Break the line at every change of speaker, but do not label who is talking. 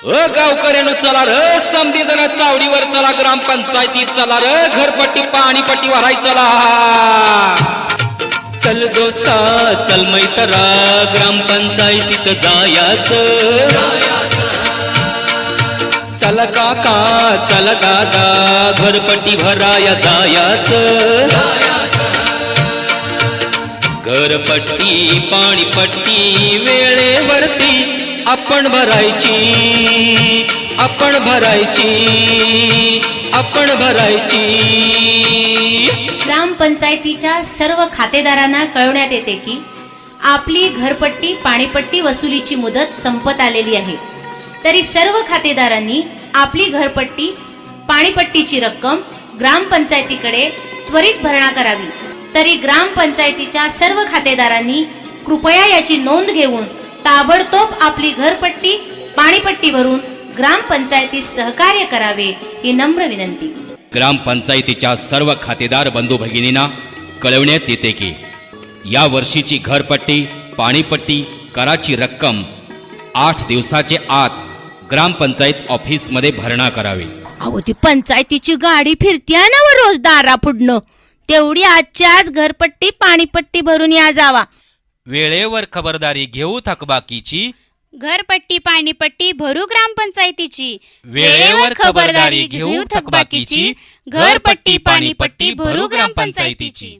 अ गावकऱ्यानं चला र समधी जण चावडीवर चला ग्रामपंचायतीत चला र घरपट्टी पाणीपट्टी भराय चला. चल दोस्ता चल मैतरा ग्रामपंचायतीत जायाच. चल काका चल दादा घरपट्टी भराया जायाच. घरपट्टी पाणीपट्टी वेळेवरती आपण भरायची आपण भरायची आपण भरायची.
ग्रामपंचायतीच्या सर्व खातेदारांना कळवण्यात येते की आपली घरपट्टी पाणीपट्टी वसुलीची मुदत संपत आलेली आहे. तरी सर्व खातेदारांनी आपली घरपट्टी पाणीपट्टीची रक्कम ग्रामपंचायतीकडे त्वरित भरणा करावी. तरी ग्रामपंचायतीच्या सर्व खातेदारांनी कृपया याची नोंद घेऊन ताबडतोब आपली घरपट्टी पाणीपट्टी भरून ग्रामपंचायतीस सहकार्य करावे ही नम्र विनंती.
ग्रामपंचायतीच्या सर्व खातेदार बंधू भगिनींना कळवण्यात येते की या वर्षीची घरपट्टी पाणीपट्टी कराची रक्कम आठ दिवसाचे आत ग्रामपंचायत ऑफिसमध्ये भरणा करावी.
अहो ती पंचायतीची गाडी फिरतीये ना व रोज दारा पुढनं तेवढी आजच्या आज घरपट्टी पाणीपट्टी भरून या जावा.
वेळेवर खबरदारी घेऊ थकबाकीची.
घरपट्टी पाणीपट्टी भरू ग्रामपंचायतीची.
वेळेवर खबरदारी घेऊ थकबाकीची. घरपट्टी पाणीपट्टी भरू ग्रामपंचायतीची.